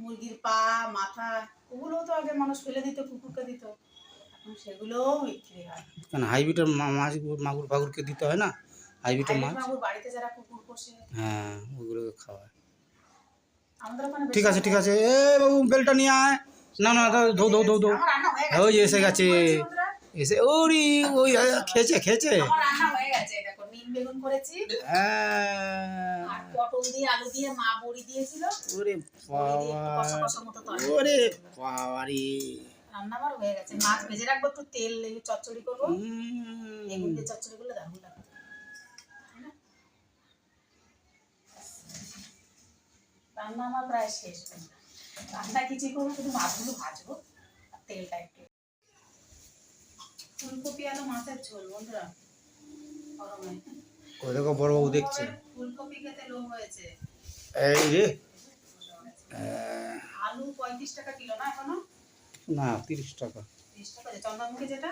মুরগির পা মাথা ওগুলোও তো আগে মানুষ ফেলে দিত কুকুরকে দিত। এখন সেগুলোও বিক্রি হয়। কেন? হাইব্রিডের মাছ মাগুর ফাগুরকে দিতে হয় না? হাইব্রিডের মাছ? মাগুর বাড়িতে যারা কুকুর পোষে। হ্যাঁ ওগুলোকে খাওয়ায়। আমাদের ওখানে ঠিক আছে ঠিক আছে। এ বাবু বেলটা নিয়ে আয়। না না ধো ধো ধো ধো ওই এসে গেছে। এসে ওরি ওই খেয়েছে খেয়েছে। আমার রান্না হয়ে গেছে। দেখো নিম বেগুন করেছি। হ্যাঁ। আর পটল দিয়ে আলু দিয়ে মা বড়ি দিয়েছিল। ওরে রান্না আমার হয়ে গেছে। মাছ ভেজে রাখব একটু তেল এই চচ্চড়ি করব। বেগুন দিয়ে চচ্চড়ি করলে দারুণ লাগে না? রান্না আমার প্রায় শেষ। রান্না কিছুই করব? শুধু মাছগুলো ভাজবো আর তেলটা একটু। ফুলকপি আলু মাছের ঝোল বন্ধুরা। গরমে। ওই দেখো বড়বাবু দেখছে। এই রে। আলু পঁয়ত্রিশ টাকা কিলো না এখনও? না তিরিশ টাকা। তিরিশ টাকা চন্দ্রমুখী যেটা?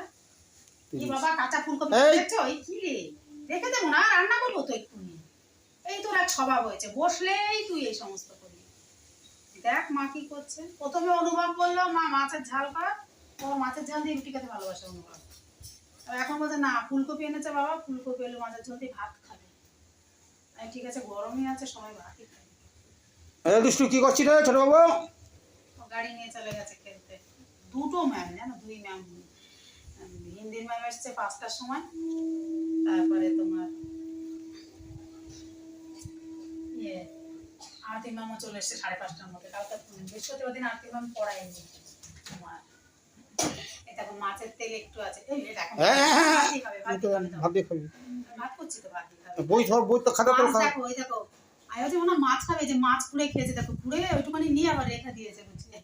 কি বাবা কাঁচা ফুলকপি দেখছ? এই কি রে? রেখে দেবো না রান্না করব তো এক্ষুনি। এই তোর এক স্বভাব হয়েছে বসলেই তুই এই সমস্ত করবি দেখ মা কি করছে। প্রথমে অনুভব করল মা মাছের ঝাল কর ও মাছের ঝাল দিয়ে রুটি খেতে ভালোবাসে অনুভব। এখন বলছে না ফুলকপি এনেছে বাবা ফুলকপি এলো মাছের ঝোল ভাত খাবে। ঠিক আছে গরমই আছে সবাই ভাতই খাবে। দুষ্টু কি করছিস ছোট বাবু? গাড়ি নিয়ে চলে গেছে খেলতে। দুটো ম্যাম জানো দুই ম্যাম। হিন্দির ম্যাম এসছে পাঁচটার সময়। তারপরে তোমার ইয়ে আরতি ম্যামও চলে এসছে সাড়ে পাঁচটার মধ্যে। কালকে বৃহস্পতিবার দিন আরতি ম্যাম পড়ায়নি। এখন মাছের তেল একটু আছে হ্যাঁ, হ্যাঁ, হ্যাঁ। ভাত দিয়ে খাবি ভাত করছি তো খাবে বই সব বই তো খাতা তোর দেখো ওই দেখো আয়ো যে মাছ খাবে যে মাছ পুড়ে খেয়েছে দেখো পুড়ে ওইটুখানি নিয়ে আবার রেখে দিয়েছে বুঝলে?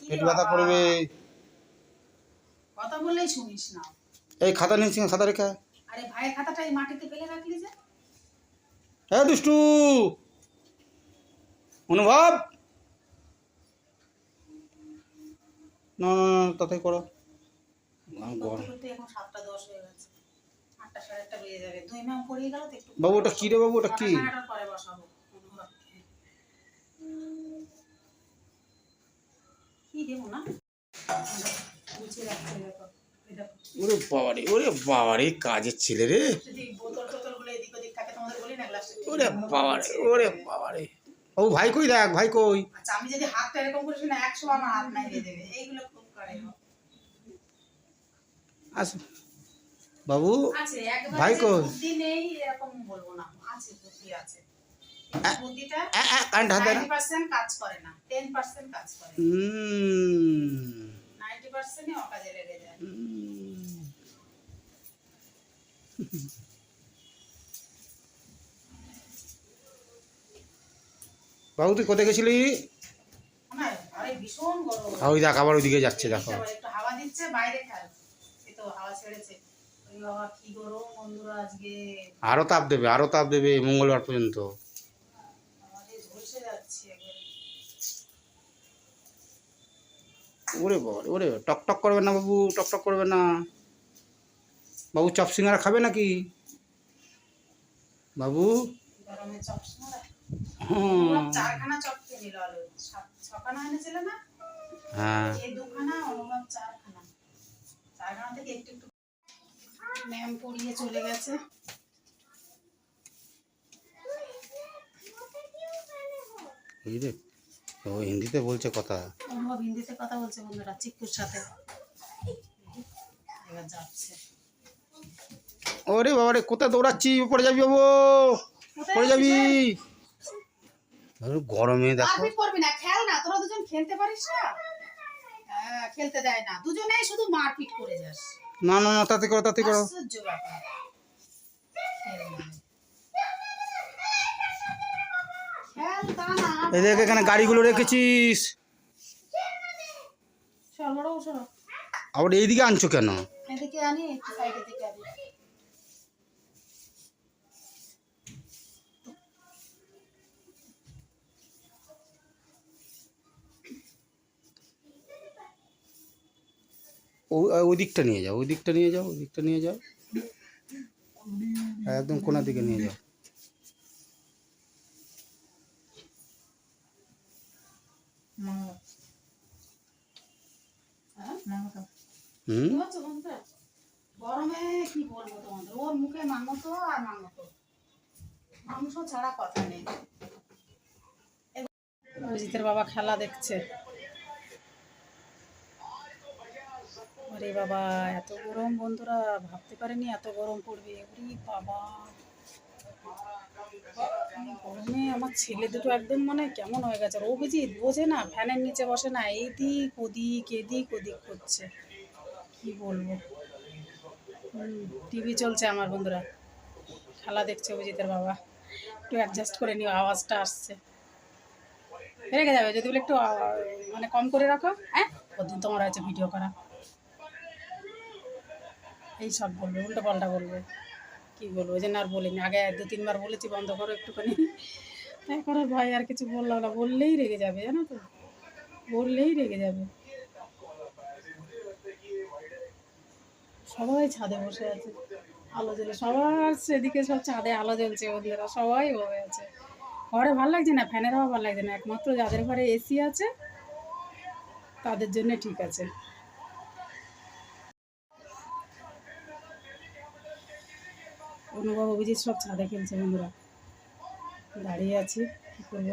পেট ব্যথা করবে। বললেই শুনিস না। এই খাতা নিয়েছি খাতা রেখে? আরে ভাইয়ের খাতাটা এই মাটিতে ফেলে রাখলি যে। এই দুষ্টু! অনুভব! না তাতে করো। হয়ে বাবু ওটা কি রে বাবু? ওটা কি। কি দেবো না? ওরে বাবারে ওরে বাবারে কাজের ছেলে রে। ওরে বাবারে ওরে বাবারে। ও ভাই কই দেখ ভাই কই? আচ্ছা আমি যদি হাতটা এরকম করিস না একশো আমার হাত নাই দিয়ে দেবে। এইগুলো খুব করে আস বাবু ভাই কই? বুদ্ধি নেই এরকম বলব না। আছে বুদ্ধি আছে। বুদ্ধিটা আ, আ, কারেন্ট হাত দেয় না নাইনটি পার্সেন্ট কাজ করে না টেন পার্সেন্ট কাজ করে। হুম, পার্সেন্টই অকাজে লেগে যায়। বাবু তুই কোথায় গেছিলি? আর ওই দেখ আবার ওইদিকে যাচ্ছে দেখো। একটু হাওয়া দিচ্ছে বাইরে খেল তো হাওয়া ছেড়েছে। ওই বাবা কি গরম বন্ধুরা আজকে। আরও তাপ দেবে আরও তাপ দেবে মঙ্গলবার পর্যন্ত আমাদের ঝলসে যাচ্ছে একবারে ওরে বাবা ওরে টক টক করবে না বাবু টক টক করবে না। বাবু চপ সিঙ্গারা খাবে নাকি? বাবু? হ্যাঁ। ম্যাম পড়িয়ে চলে গেছে। এই রে ও হিন্দিতে বলছে কথা? অনুভব হিন্দিতে কথা বলছে বন্ধুরা চিক্কুর সাথে। এবার যাচ্ছে। ওরে বাবারে কোথায় দৌড়াচ্ছি? পড়ে যাবি বাবু। পড়ে যাবি। গরমে দেখো। করবি না খেল না তোরা দুজন খেলতে পারিস না? হ্যাঁ খেলতে দেয় না। দুজনেই শুধু মারপিট করে যাস। না না না তাতে করো তাতে করো। আশ্চর্য ব্যাপার। এই দেখ, এখানে গাড়িগুলো রেখেছিস। আবার এইদিকে আনছো কেন? ওই দিকটা নিয়ে যাও, ওই দিকটা নিয়ে যাও, ওই দিকটা নিয়ে যাও। একদম কোনার দিকে নিয়ে যাও হ্যাঁ হুম কি হচ্ছে বন্ধুরা? গরমে কি বলব তোমাদের? ওর মুখে মাংস আর মাংস মাংস ছাড়া কথা নেই। অজিতের বাবা খেলা দেখছে। আরে বাবা এত গরম বন্ধুরা ভাবতে পারেনি এত গরম পড়বে। ওরে বাবা। গরমে আমার ছেলে দুটো একদম মানে কেমন হয়ে গেছে। আর অভিজিৎ বোঝে না, ফ্যানের নিচে বসে না এদিক ওদিক এদিক ওদিক করছে। কি বলব? টিভি চলছে আমার বন্ধুরা। খেলা দেখছে অভিজিতের বাবা। একটু অ্যাডজাস্ট করে নিও, আওয়াজটা আসছে। রেখে যাবে যদি বলে একটু মানে কম করে রাখো হ্যাঁ? ওদিন তোমার আছে ভিডিও করা। এই সব বলবে, উল্টো পাল্টা বলবে। কি বলব, ওই জন্য আর বলিনি। আগে দু, তিনবার বলেছি, বন্ধ করো একটুখানি। আর ভয় আর কিছু বললাম না, বললেই রেগে যাবে, জানো তো? বললেই রেগে যাবে। সবাই ছাদে বসে আছে, আলো জ্বলে। সবার সেদিকে সব ছাদে আলো জ্বলছে ওদেরা সবাই বসে আছে। ঘরে ভালো লাগছে না? ফ্যানের হাওয়া ভালো লাগছে না? একমাত্র যাদের ঘরে এসি আছে, তাদের জন্য ঠিক আছে। অনুভব অভিজিৎ সব ছাদে খেলছে বন্ধুরা। দাঁড়িয়ে আছি, কী করব?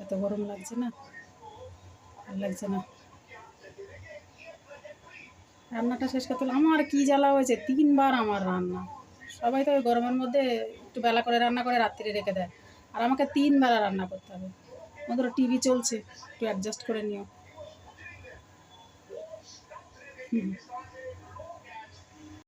এত গরম লাগছে না? ভালো লাগছে না। রান্নাটা শেষ করতে আমার কি জ্বালা হয়েছে? তিনবার আমার রান্না। সবাই তো ওই গরমের মধ্যে একটু বেলা করে রান্না করে রাত্রে রেখে দেয়। আর আমাকে তিন বেলা রান্না করতে হবে। আমাদের টিভি চলছে। একটু অ্যাডজাস্ট করে নিও। হুম।